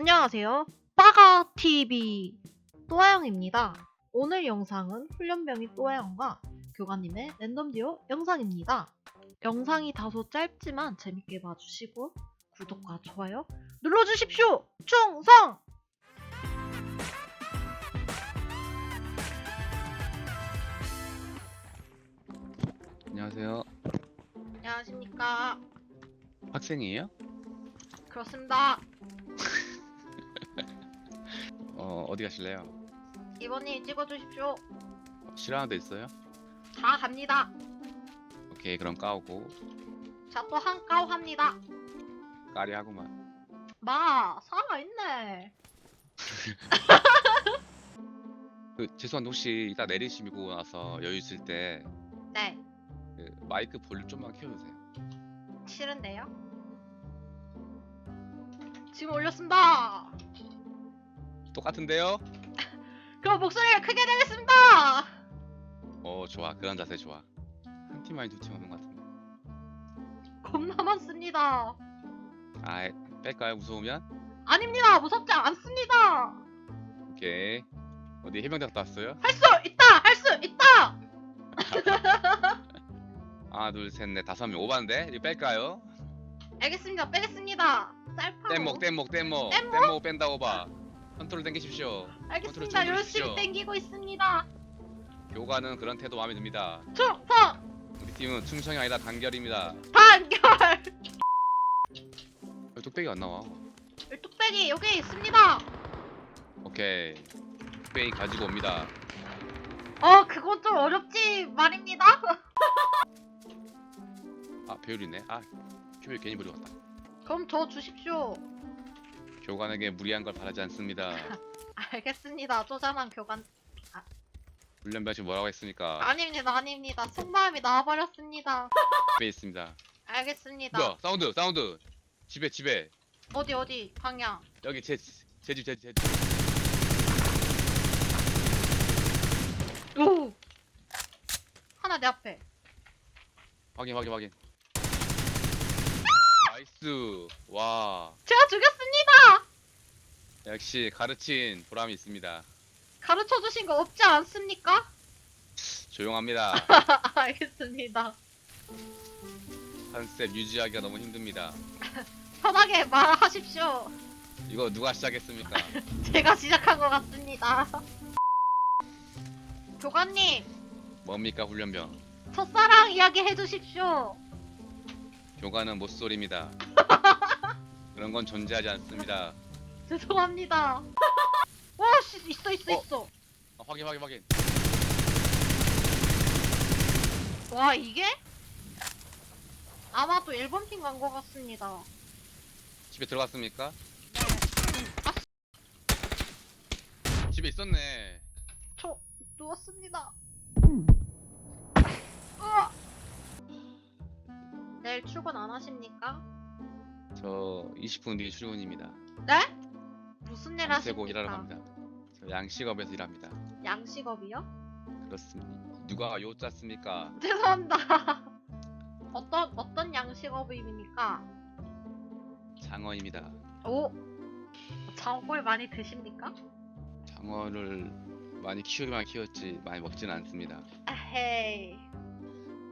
안녕하세요. 빠가TV 또아영입니다. 오늘 영상은 훈련병이 또아영과 교관님의 랜덤 듀오 영상입니다. 영상이 다소 짧지만 재밌게 봐주시고 구독과 좋아요 눌러주십시오! 충성! 안녕하세요. 안녕하십니까. 학생이에요? 그렇습니다. 어, 어디 가실래요? 이번님 찍어주십시오. 어, 싫어하는 데 있어요? 다 갑니다. 오케이, 그럼 까오고 자, 또 한가오 합니다. 까리하구만. 마, 살아있네. 그 죄송한데 혹시 이따 내리시고 나서 여유 있을 때 네, 그 마이크 볼륨 좀만 키워주세요. 싫은데요? 지금 올렸습니다. 똑같은데요? 그럼 목소리가 크게 내겠습니다. 어, 좋아. 그런 자세 좋아. 한 팀 아니 두팀 오는 것 같은데. 겁나 많습니다. 아, 뺄까요? 무서우면? 아닙니다. 무섭지 않습니다. 오케이. 어디 해병대 갔다 왔어요? 할 수 있다. 할 수 있다. 하나, 둘, 셋, 넷, 다섯 명 오반데? 이거 뺄까요? 알겠습니다. 빼겠습니다. 쌀파. 뗏목, 뗏목, 뗏목. 뗏목? 뗏목 뺀다고 봐. 컨트롤 당기십시오. 알겠습니다. 열심히. 땡기고 있습니다. 교관은 그런 태도 마음에 듭니다. 충성 우리 팀은 충성이 아니라 단결입니다. 단결. 왜 뚝배기 안 나와? 뚝배기 여기 있습니다. 오케이. 뚝배기 가지고 옵니다. 어, 그건 좀 어렵지 말입니다. 아 배율이네. 아 큐벨 괜히 버리고 왔다. 그럼 저 주십시오. 교관에게 무리한 걸 바라지 않습니다. 알겠습니다. 쪼잔한 교관. 훈련병 지금 뭐라고 했습니까? 아닙니다. 아닙니다. 속마음이 나와버렸습니다. 집에 있습니다. 알겠습니다. 뭐야? 사운드, 사운드. 집에, 집에. 어디 어디 방향. 여기 제, 제 집, 제 집, 제 집. 오. 하나 내 앞에. 확인, 확인, 확인. 나이스. 와. 제가 죽였습니다. 역시 가르친 보람이 있습니다. 가르쳐 주신 거 없지 않습니까? 조용합니다. 알겠습니다. 컨셉 유지하기가 너무 힘듭니다. 편하게 말하십시오. 이거 누가 시작했습니까? 제가 시작한 것 같습니다. 교관님, 뭡니까 훈련병? 첫사랑 이야기 해주십시오. 교관은 못소리입니다. 그런 건 존재하지 않습니다. 죄송합니다. 와, 씨, 있어, 있어, 어? 있어. 아, 확인, 확인, 확인. 와, 이게? 아마도 일본 팀 간 것 같습니다. 집에 들어갔습니까? 아, 집에 있었네. 저 누웠습니다. 으아! 내일 출근 안 하십니까? 저 20분 뒤 출근입니다. 네? 무슨 일 하십니까? 일하러 갑니다. 저 양식업에서 일합니다. 양식업이요? 그렇습니다. 누가 요 짰습니까? 죄송합니다. 어떤 어떤 양식업입니까? 장어입니다. 오, 장어골 많이 드십니까? 장어를 많이 키우기만 키웠지 많이 먹지는 않습니다. 에헤이.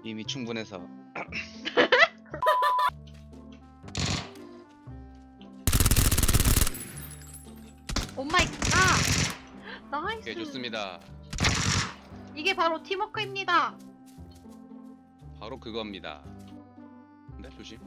이미 충분해서 오 마이 갓. 나이스. 예, 좋습니다. 이게 바로 팀워크입니다. 바로 그겁니다. 네, 조심.